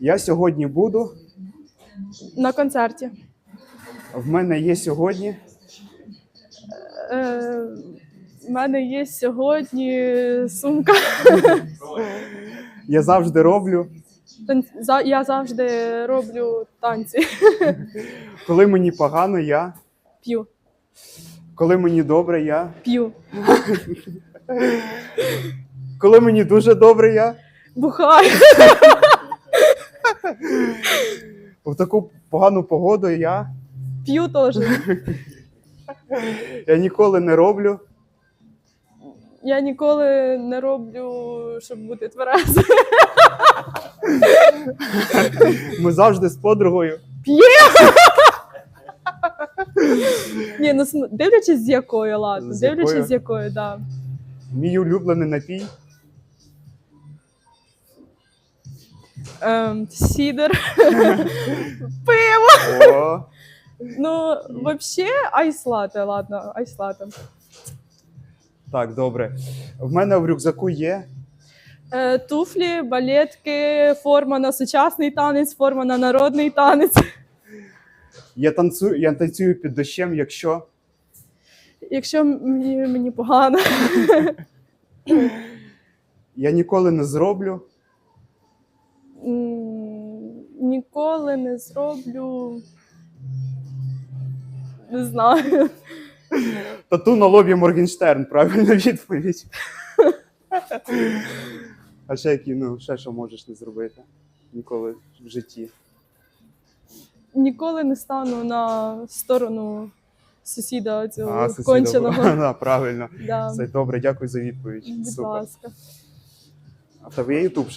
Я сьогодні буду. На концерті. В мене є сьогодні. Е, У мене є сьогодні сумка. Я завжди роблю. За- Я завжди роблю танці. Коли мені погано, я. П'ю, Коли мені добре, я. п'ю, Коли мені дуже добре, я. бухаю, В таку погану погоду я. п'ю теж. Я ніколи не роблю. Я ніколи не роблю, щоб бути тверезою. Ми завжди з подругою. Ні, ну см- дивлячись з якою, ладно. З дивлячись якою? з якою, да. Мій улюблений напій. Ем, сідер. Пиво. О, Ну, взагалі, айслати, ладно, айслати. так, добре. В мене в рюкзаку є. Е, туфлі, балетки, форма на сучасний танець, форма на народний танець. Я танцюю, я танцюю під дощем, якщо. Якщо мені, мені погано, Я ніколи не зроблю. Ніколи не зроблю. Не знаю. Тату на лобі Моргенштерн, правильна відповідь. А ще які, ну, ще що можеш не зробити ніколи в житті. Ніколи не стану на сторону сусіда цього А, сусіда, конченого. да, правильно. Да. Все добре, дякую за відповідь. Будь Супер. ласка. А в тебе є Ютуб